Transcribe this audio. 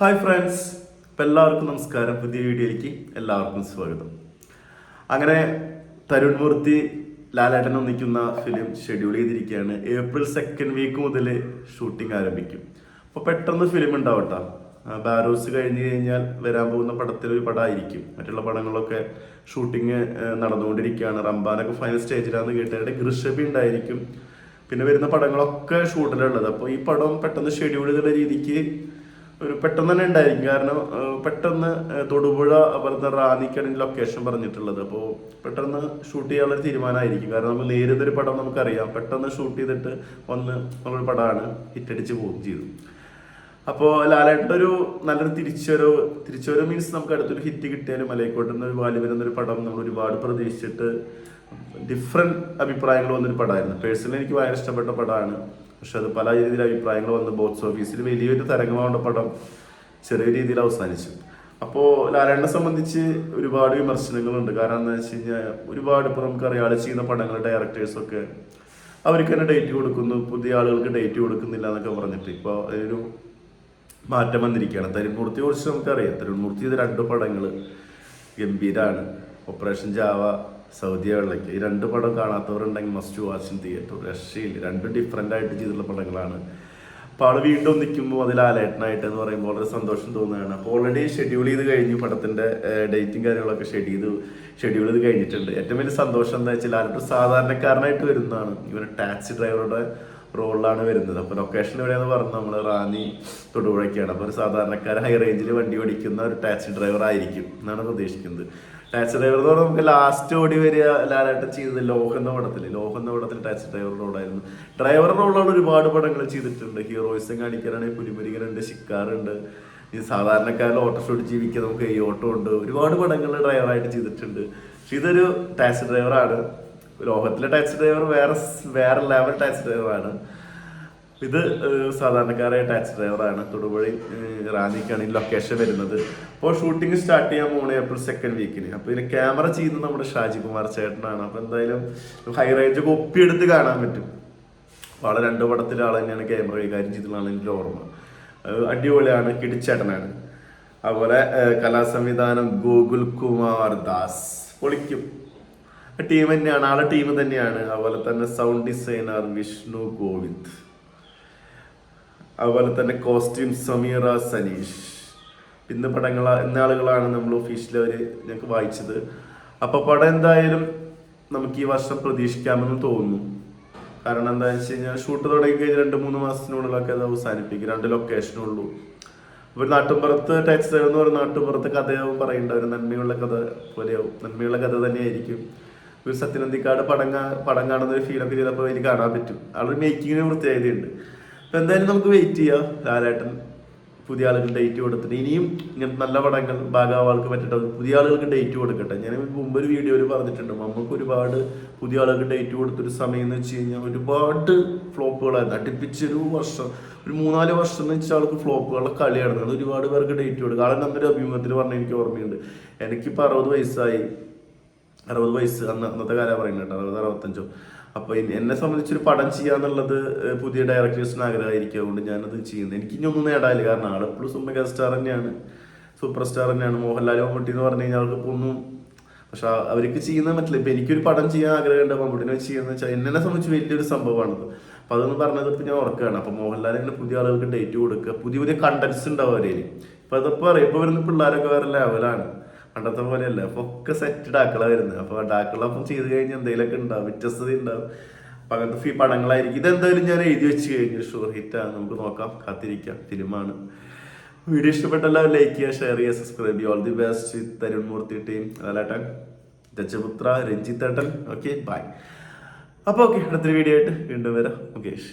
Hi friends. ഇപ്പം എല്ലാവർക്കും നമസ്കാരം. പുതിയ വീഡിയോയിലേക്ക് എല്ലാവർക്കും സ്വാഗതം. അങ്ങനെ തരുൺ മൂർത്തി ലാലേട്ടൻ ഒന്നിക്കുന്ന ഫിലിം ഷെഡ്യൂൾ ചെയ്തിരിക്കുകയാണ്. ഏപ്രിൽ സെക്കൻഡ് വീക്ക് മുതൽ ഷൂട്ടിംഗ് ആരംഭിക്കും. അപ്പോൾ പെട്ടെന്ന് ഫിലിം ഉണ്ടാവട്ടെ. ബാരോസ് കഴിഞ്ഞ് കഴിഞ്ഞാൽ വരാൻ പോകുന്ന പടത്തിലൊരു പടമായിരിക്കും മറ്റുള്ള പടങ്ങളൊക്കെ ഷൂട്ടിങ് നടന്നുകൊണ്ടിരിക്കുകയാണ്. റംബാനൊക്കെ ഫൈനൽ സ്റ്റേജിലാണെന്ന് കേട്ടിട്ട് ഗൃഷബി ഉണ്ടായിരിക്കും. പിന്നെ വരുന്ന പടങ്ങളൊക്കെ ഷൂട്ടിലുള്ളത് അപ്പോൾ ഈ പടം പെട്ടെന്ന് ഷെഡ്യൂൾ ചെയ്ത രീതിക്ക് ഒരു പെട്ടെന്ന് തന്നെ ഉണ്ടായിരിക്കും. കാരണം പെട്ടെന്ന് തൊടുപുഴ പറഞ്ഞ റാന്നിക്കാണ് ലൊക്കേഷൻ പറഞ്ഞിട്ടുള്ളത്. അപ്പോൾ പെട്ടെന്ന് ഷൂട്ട് ചെയ്യാനുള്ള തീരുമാനമായിരിക്കും. കാരണം നമ്മൾ ഒരു പടം നമുക്കറിയാം. പെട്ടെന്ന് ഷൂട്ട് ചെയ്തിട്ട് വന്ന് നമ്മളൊരു പടമാണ് ഹിറ്റടിച്ച് പോവുകയും ചെയ്തു. അപ്പോൾ ലാലേട്ടന്റെ ഒരു നല്ലൊരു തിരിച്ചുവരവ് തിരിച്ചുവരവ് മീൻസ് നമുക്ക് അടുത്തൊരു ഹിറ്റ് കിട്ടിയാലും മലയക്കോട്ട് ഒരു വാലി വരുന്നൊരു പടം നമ്മൾ ഒരുപാട് പ്രതീക്ഷിച്ചിട്ട് ഡിഫറെന്റ് അഭിപ്രായങ്ങൾ വന്നൊരു പടമായിരുന്നു. പേഴ്സണലി എനിക്ക് ഭയങ്കര ഇഷ്ടപ്പെട്ട പടമാണ്. പക്ഷെ അത് പല രീതിയിൽ അഭിപ്രായങ്ങൾ വന്ന്. ബോക്സ് ഓഫീസിൽ വലിയൊരു തരംഗമാവേണ്ട പടം ചെറിയ രീതിയിൽ അവസാനിച്ചു. അപ്പോൾ ലാലേട്ടനെ സംബന്ധിച്ച് ഒരുപാട് വിമർശനങ്ങളുണ്ട്. കാരണം എന്താ വെച്ച് കഴിഞ്ഞാൽ ഒരുപാട് ഇപ്പോൾ നമുക്കറിയാം ആൾ ചെയ്യുന്ന പടങ്ങളുടെ ഡയറക്ടേഴ്സൊക്കെ അവർക്ക് തന്നെ ഡേറ്റ് കൊടുക്കുന്നു. പുതിയ ആളുകൾക്ക് ഡേറ്റ് കൊടുക്കുന്നില്ല എന്നൊക്കെ പറഞ്ഞിട്ട്. ഇപ്പോൾ അതിനൊരു മാറ്റം വന്നിരിക്കുകയാണ്. തരുൺമൂർത്തിയെ കുറിച്ച് നമുക്കറിയാം. തരുൺമൂർത്തി ചെയ്ത രണ്ട് പടങ്ങൾ ഗംഭീരാണ്. ഓപ്പറേഷൻ ജാവ സൗദി ഈ രണ്ട് പടം കാണാത്തവരുണ്ടെങ്കിൽ മസ്റ്റ് വാച്ച് ഇൻ തിയേറ്റർ രക്ഷയിൽ രണ്ട് ഡിഫറെന്റ് ആയിട്ട് ചെയ്തിട്ടുള്ള പടങ്ങളാണ്. അപ്പോൾ ആൾ വീണ്ടും നിൽക്കുമ്പോൾ അതിൽ ആലേട്ടനായിട്ട് എന്ന് പറയുമ്പോൾ വളരെ സന്തോഷം തോന്നുകയാണ്. അപ്പോൾ ഓൾറെഡി ഷെഡ്യൂൾ ചെയ്ത് കഴിഞ്ഞു. പടത്തിന്റെ ഡേറ്റും കാര്യങ്ങളൊക്കെ ഷെഡ്യൂൾ ഷെഡ്യൂൾ ചെയ്ത് കഴിഞ്ഞിട്ടുണ്ട്. ഏറ്റവും വലിയ സന്തോഷം എന്താ വെച്ചാൽ ആലോട്ട് സാധാരണക്കാരനായിട്ട് വരുന്നതാണ്. ഇവന് ടാക്സി ഡ്രൈവറുടെ റോളിലാണ് വരുന്നത്. അപ്പോൾ ലൊക്കേഷൻ എവിടെയാന്ന് പറഞ്ഞ്. നമ്മൾ റാന്നി തൊടുപുഴയ്ക്കാണ്. അപ്പോൾ ഒരു സാധാരണക്കാരൻ ഹൈ റേഞ്ചിൽ വണ്ടി ഓടിക്കുന്ന ഒരു ടാക്സി ഡ്രൈവർ ആയിരിക്കും എന്നാണ് പ്രതീക്ഷിക്കുന്നത്. ടാക്സി ഡ്രൈവർ എന്ന് പറഞ്ഞാൽ നമുക്ക് ലാസ്റ്റ് ഓടി വരിക ലാലായിട്ട് ചെയ്തത് ലോഹ എന്ന പടത്തിൽ ലോഹ എന്ന പടത്തിൽ ടാക്സി ഡ്രൈവർ റോളായിരുന്നു. ഡ്രൈവർ റോളാണ് ഒരുപാട് പടങ്ങൾ ചെയ്തിട്ടുണ്ട്. ഹീറോയിസം കാണിക്കാനാണെങ്കിൽ പുലിമുരുകനുണ്ട് ശിക്കാറുണ്ട്. ഈ സാധാരണക്കാരിൽ ഓട്ടോ ഷോട്ട് ജീവിക്കാൻ നമുക്ക് ഈ ഓട്ടോ ഉണ്ട്. ഒരുപാട് പടങ്ങൾ ഡ്രൈവറായിട്ട് ചെയ്തിട്ടുണ്ട്. പക്ഷെ ഇതൊരു ടാക്സി ഡ്രൈവറാണ് ലോകത്തിലെ ടാക്സി ഡ്രൈവർ വേറെ വേറെ ലെവൽ ടാക്സി ഡ്രൈവറാണ് ഇത് സാധാരണക്കാരായ ടാക്സി ഡ്രൈവറാണ് തൊടുപുഴയിൽ റാന്നിക്കാണ് ഈ ലൊക്കേഷൻ വരുന്നത്. അപ്പോൾ ഷൂട്ടിംഗ് സ്റ്റാർട്ട് ചെയ്യാൻ പോണേ ഏപ്രിൽ സെക്കൻഡ് വീക്കിന് അപ്പോൾ ഇതിന് ക്യാമറ ചെയ്യുന്നത് നമ്മുടെ ഷാജി കുമാർ ചേട്ടനാണ്. അപ്പോൾ എന്തായാലും ഹൈ റേഞ്ച് ഒക്കെ ഒപ്പിയെടുത്ത് കാണാൻ പറ്റും. അപ്പോൾ രണ്ട് പടത്തിലെ ആൾ തന്നെയാണ് ക്യാമറ കൈകാര്യം ചെയ്തിട്ടുള്ളതാണ് എന്റെ ഓർമ്മ. അടിപൊളിയാണ്. കിടിച്ചേട്ടനാണ്. അതുപോലെ കലാസംവിധാനം ഗോകുൽ കുമാർ ദാസ്. പൊളിക്കും. ടീം തന്നെയാണ് ആളെ ടീം തന്നെയാണ്. അതുപോലെ തന്നെ സൗണ്ട് ഡിസൈനർ വിഷ്ണു ഗോവിന്ദ്. അതുപോലെ തന്നെ കോസ്റ്റ്യൂം സമീറ സനീഷ്. ഇന്ന് പടങ്ങൾ ഇന്ന ആളുകളാണ് നമ്മൾ ഒഫീഷ്യൽ അവർ ഞങ്ങൾക്ക് വായിച്ചത്. അപ്പോൾ പടം എന്തായാലും നമുക്ക് ഈ വർഷം പ്രതീക്ഷിക്കാമെന്ന് തോന്നുന്നു. കാരണം എന്താ വെച്ച് കഴിഞ്ഞാൽ ഷൂട്ട് തുടങ്ങി കഴിഞ്ഞാൽ രണ്ട് മൂന്ന് മാസത്തിനുള്ളിലൊക്കെ അത് അവസാനിപ്പിക്കും. രണ്ട് ലൊക്കേഷനുള്ളൂ ഒരു ടെക്സ്റ്റൈൽ ടാക്സ് എന്ന് പറയുന്ന നാട്ടുപുറത്ത് കഥയാവും പറയേണ്ട ഒരു നന്മയുള്ള കഥ പോലെയാവും. നന്മയുള്ള കഥ തന്നെയായിരിക്കും. ഒരു സത്യനന്ദിക്കാട് പടം പടം കാണുന്ന ഒരു ഫീലൊക്കെ ചെയ്തപ്പോൾ എനിക്ക് കാണാൻ പറ്റും. ആളൊരു മേക്കിങ്ങിന് വൃത്തിയായതുണ്ട്. അപ്പോൾ എന്തായാലും നമുക്ക് വെയിറ്റ് ചെയ്യാം. ലാലേട്ടൻ പുതിയ ആളുകൾ ഡേറ്റ് കൊടുത്തിട്ട്. ഇനിയും ഇങ്ങനത്തെ നല്ല പടങ്ങൾ ഭാഗാവാൾക്ക് പറ്റട്ടെ പുതിയ ആളുകൾക്ക് ഡേറ്റ് കൊടുക്കട്ടെ. ഞാൻ മുമ്പ് ഒരു വീഡിയോയിൽ പറഞ്ഞിട്ടുണ്ട്. നമുക്ക് ഒരുപാട് പുതിയ ആളുകൾക്ക് ഡേറ്റ് കൊടുത്തൊരു സമയം എന്ന് വെച്ച് കഴിഞ്ഞാൽ ഒരുപാട് ഫ്ലോപ്പുകളായിരുന്നു അടുപ്പിച്ചൊരു വർഷം ഒരു മൂന്നാൽ വർഷം എന്ന് വെച്ചാൽ ആൾക്ക് ഫ്ലോപ്പുകളുടെ കളിയാണ് അത് ഒരുപാട് പേർക്ക് ഡേറ്റ് കൊടുക്കുക ആളെ നമ്മുടെ അഭിമുഖത്തിൽ പറഞ്ഞ എനിക്ക് ഓർമ്മയുണ്ട്. എനിക്കിപ്പോൾ അറുപത് വയസ്സായി. അറുപത് വയസ്സ് അന്ന് അന്നത്തെ കാര്യം പറയുന്നത് കേട്ടോ അറുപത് അറുപത്തഞ്ചോ. അപ്പൊ എന്നെ സംബന്ധിച്ചൊരു പടം ചെയ്യാന്നുള്ളത് പുതിയ ഡയറക്ടേഴ്സിന് ആഗ്രഹമായിരിക്കും. അതുകൊണ്ട് ഞാനത് ചെയ്യുന്നത്. എനിക്ക് ഇനി ഒന്നും നേടാനില്ല. കാരണം ആളെപ്പോഴും സൂപ്പർ സ്റ്റാർ തന്നെയാണ്. സൂപ്പർ സ്റ്റാർ തന്നെയാണ്. മോഹൻലാൽ മമ്മൂട്ടി എന്ന് പറഞ്ഞു കഴിഞ്ഞാൽ അവർക്ക് ഒന്നും പക്ഷെ അവർക്ക് ചെയ്യുന്ന പറ്റില്ല. ഇപ്പൊ എനിക്കൊരു പടം ചെയ്യാൻ ആഗ്രഹമുണ്ട്. മമ്മൂട്ടിനെ വെച്ച് ചെയ്യുന്നത് വെച്ചാൽ എന്നെ സംബന്ധിച്ച് വലിയൊരു സംഭവമാണത് അപ്പൊ അതൊന്ന് പറഞ്ഞത് ഇപ്പൊ ഞാൻ ഉറക്കുകയാണ് അപ്പൊ മോഹൻലാൽ ഇങ്ങനെ പുതിയ ആളുകൾക്ക് ഡേറ്റ് കൊടുക്കുക. പുതിയ പുതിയ കണ്ടന്റ്സ് ഉണ്ടാവും അവരെ ഇപ്പൊ അതൊക്കെ പറയും. ഇപ്പൊ വരുന്ന പിള്ളേരൊക്കെ വേറെ ലെവലാണ് പണ്ടത്തെ പോലെയല്ല. അപ്പൊ ഒക്കെ സെറ്റ് ഡാക്കള വരുന്നത് അപ്പൊ ഡാക്കള അപ്പം ചെയ്ത് കഴിഞ്ഞാൽ എന്തെങ്കിലുമൊക്കെ ഉണ്ടാവും വ്യത്യസ്തത ഉണ്ടാവും അപ്പൊ അങ്ങനത്തെ ഫീ പടങ്ങളായിരിക്കും. ഇതെന്തായാലും ഞാൻ എഴുതി വെച്ച് കഴിഞ്ഞു ഷുവർ ഹിറ്റാണ് നമുക്ക് നോക്കാം. കാത്തിരിക്കാം. ഫിലിമാണ്. വീഡിയോ ഇഷ്ടപ്പെട്ടല്ല ലൈക്ക് ചെയ്യുക ഷെയർ ചെയ്യുക സബ്സ്ക്രൈബ് ചെയ്യുക. All the best with Tharun Moorthy team അലാട്ടൻ Rajaputra രഞ്ജിത്തേട്ടൻ. Okay bye അപ്പോൾ ഓക്കെ അടുത്തൊരു വീഡിയോ ആയിട്ട് വീണ്ടും വരാം. മുകേഷ്.